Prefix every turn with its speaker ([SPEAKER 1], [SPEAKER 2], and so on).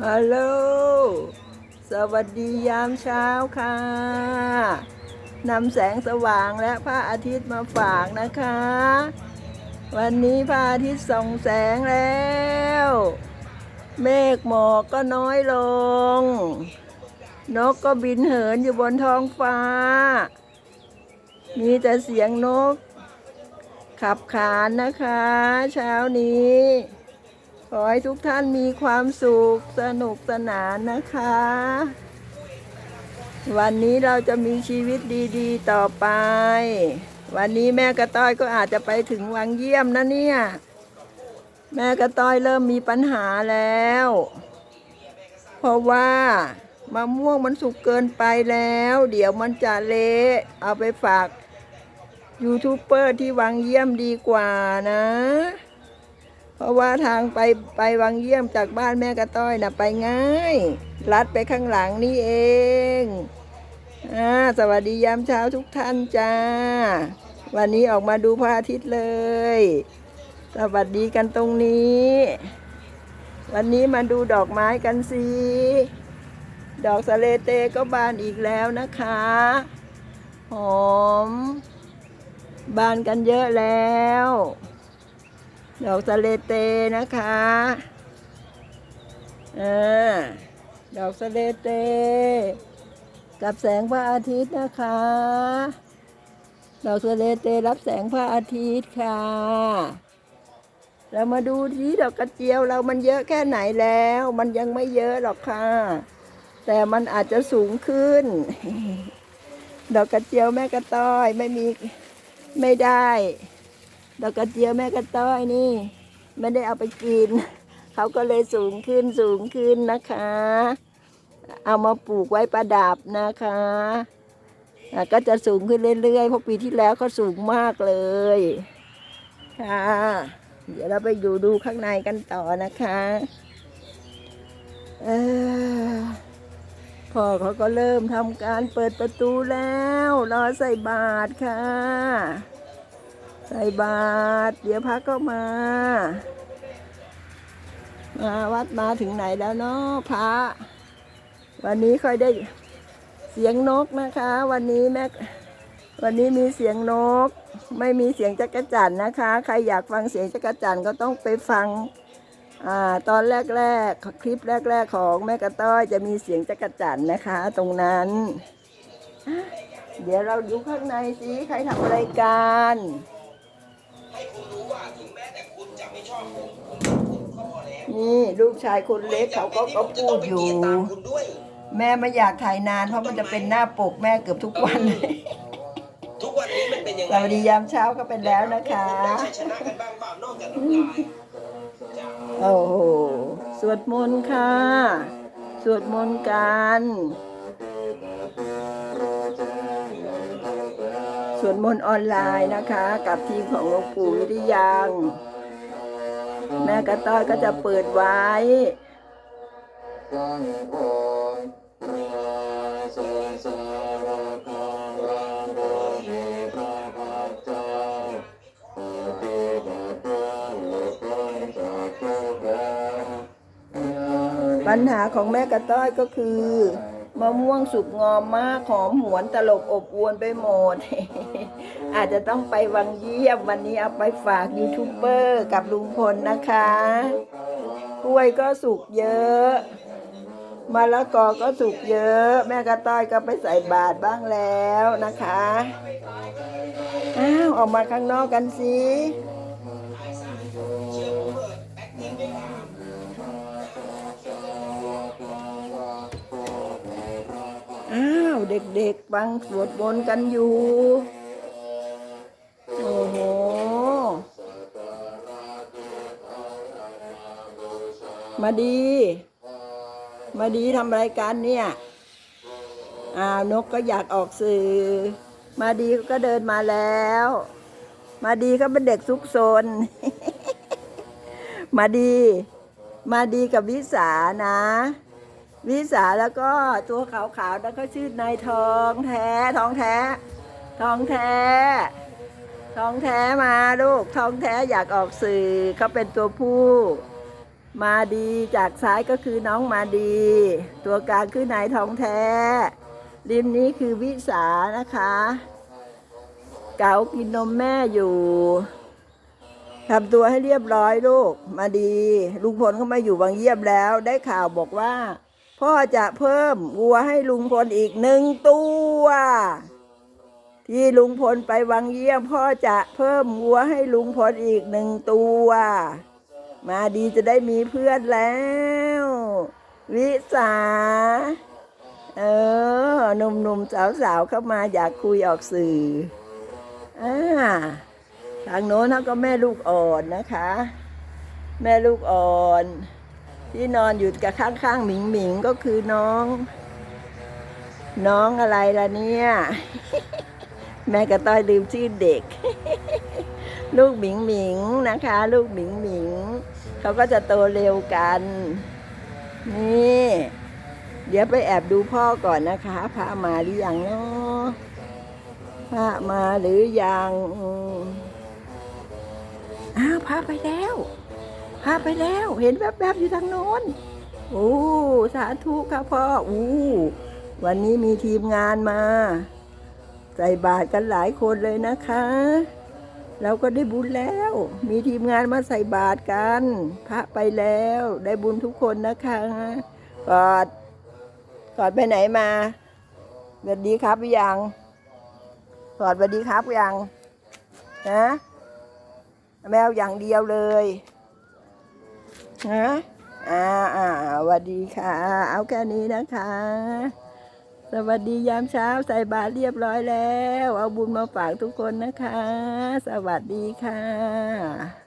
[SPEAKER 1] ฮัลโหล สวัสดียามเช้าค่ะนำแสงสว่างและพระอาทิตย์มาฝากนะคะ วันนี้พระอาทิตย์ส่องแสงแล้ว เมฆหมอกก็น้อยลง นกก็บินเหินอยู่บนท้องฟ้า มีแต่เสียงนก ขับขานนะคะ เช้านี้ ขอให้ทุกท่านมีความสุขสนุกสนานนะคะ วันนี้เราจะมีชีวิตดีๆ ต่อไป วันนี้แม่กระต้อยก็อาจจะไปถึงวังเยี่ยมนะเนี่ย แม่กระต้อยเริ่มมีปัญหาแล้ว เพราะว่ามะม่วงมันสุกเกินไปแล้ว เดี๋ยวมันจะเละเอาไปฝากยูทูบเบอร์ที่วังเยี่ยมดีกว่านะ ราะว่าทางไปไปวังเยี่ยมจากบ้านแม่กระต้อยนะไปง่าย ลัดไปข้างหลังนี่เองอ่าสวัสดียามเช้าทุกท่านจ้า วันนี้ออกมาดูพระอาทิตย์เลย สวัสดีกันตรงนี้ วันนี้มาดูดอกไม้กันสิดอกสเลเตก็บานอีกแล้วนะคะ หอม บานกันเยอะแล้ว ดอกสะเลเตนะคะอดอกสะเลเต กับแสงพระอาทิตย์นะคะ ดอกสะเลเตรับแสงพระอาทิตย์ค่ะ เรามาดูที่ดอกกระเจียวเรามันเยอะแค่ไหนแล้ว มันยังไม่เยอะหรอกค่ะ แต่มันอาจจะสูงขึ้น ดอกกระเจียวแม่กระต้อยไม่มีไม่ได้ ดอกกระเจียวแม่กระต้อยนี่ ไม่ได้เอาไปกิน เขาก็เลยสูงขึ้นสูงขึ้นนะคะ เอามาปลูกไว้ประดับนะคะก็จะสูงขึ้นเรื่อยๆเพราะปีที่แล้วก็สูงมากเลยค่ะเดี๋ยวเราไปดูดูข้างในกันต่อนะคะออพ่อเขาก็เริ่มทำการเปิดประตูแล้ว รอใส่บาตรค่ะ ใส่บาตรเดี๋ยวพักก็มา มาวัดมาถึงไหนแล้วเนาะพระ วันนี้ค่อยได้เสียงนกนะคะ วันนี้แม่วันนี้มีเสียงนก ไม่มีเสียงจักรจันนะคะ ใครอยากฟังเสียงจักรจันก็ต้องไปฟังอ่าตอนแรกๆคลิปแรก ๆ ของแม่กระต้อยจะมีเสียงจักรจันนะคะ ตรงนั้น เดี๋ยวเราดูข้างในสิใครทำอะไรกัน นี่ลูกชายคนเล็กเขาก็ก็พูดอยู่
[SPEAKER 2] ผมจะต้องไปเกลีดตามคุณด้วย
[SPEAKER 1] แม่ไม่อยากถ่ายนานเพราะมันจะเป็นหน้าปกแม่เกือบทุกวันเลย
[SPEAKER 2] ทุกวันนี้มันเป็นยัง
[SPEAKER 1] ส
[SPEAKER 2] ไง
[SPEAKER 1] วัสดียามเช้าก็เป็นแล้วนะคะ
[SPEAKER 2] ได้ชัยชนะกันบ้างเปล่านอกจากน้ำลายจ้า
[SPEAKER 1] โอ้โหสวดมนต์ค่ะ สวดมนต์กันสวดมนต์ออนไลน์นะคะ กับทีมของหลวงปู่วิริยัง แม่กระต้อยก็จะเปิดไว้ ปัญหาของแม่กระต้อยก็คือมะม่วงสุกงอมมากหอมหวนตลบอบอวนไปหมด อาจจะต้องไปวังเยี่ยมวันนี้เอาไปฝากยูทูบเบอร์กับลุงพลนะคะ กล้วยก็สุกเยอะมะละกอก็สุกเยอะ แม่กระต้อยก็ไปใส่บาตรบ้างแล้วนะคะ อ้าว ออกมาข้างนอกกันสิอ้าว เด็กๆฟังสวดมนต์กันอยู่ มาดี มาดีทำอะไรกันเนี่ยอ้าวนกก็อยากออกสื่อ มาดีก็เดินมาแล้ว มาดีก็เป็นเด็กซุกซน มาดี มาดีกับวิสานะ วิสาแล้วก็ตัวขาวๆแล้วก็ชื่อนายทองแท้ ทองแท้ ทองแท้ ทองแท้มาลูก ทองแท้อยากออกสื่อเขาเป็นตัวผู้ มาดีจากซ้ายก็คือน้องมาดี ตัวกลางคือนายทองแท้ ริมนี้คือวิสานะคะ เก๋ากินนมแม่อยู่ทำตัวให้เรียบร้อยลูกมาดีลุงพลเขามาอยู่บางเยี่ยมแล้ว ได้ข่าวบอกว่า พ่อจะเพิ่มวัวให้ลุงพลอีกหนึ่งตัว ที่ลุงพลไปวังเยี่ยม พ่อจะเพิ่มวัวให้ลุงพลอีกหนึ่งตัว มาดีจะได้มีเพื่อนแล้ว วิสา เออหนุ่มๆสาวๆเข้ามาอยากคุยออกสื่ออ่าทางโน้นเขาก็แม่ลูกอ่อนนะคะ แม่ลูกอ่อน ที่นอนอยู่กับข้างๆหมิงหมิงก็คือน้อง น้องอะไรล่ะเนี่ย แม่ก็ต้อยลืมชื่อเด็ก ลูกหมิงหมิงนะคะ ลูกหมิงหมิงเขาก็จะโตเร็วกัน นี่ เดี๋ยวไปแอบดูพ่อก่อนนะคะ พระมาหรือยังเนาะพระมาหรือยังอ้าวพระไปแล้วพระไปแล้ว เห็นแวบๆอยู่ทางโน้นโอ้สาธุค่ะพ่ออู้วันนี้มีทีมงานมา ใส่บาตรกันหลายคนเลยนะคะ เราก็ได้บุญแล้ว มีทีมงานมาใส่บาตรกัน พระไปแล้ว ได้บุญทุกคนนะคะกอดกอดไปไหนมาสวัสดีครับยังกอดสวัสดีครับยังนะแมวอย่างเดียวเลยนะอ่าอ่าสวัสดีค่ะ เอาแค่นี้นะคะ สวัสดียามเช้าใส่บาตรเรียบร้อยแล้ว เอาบุญมาฝากทุกคนนะคะ สวัสดีค่ะ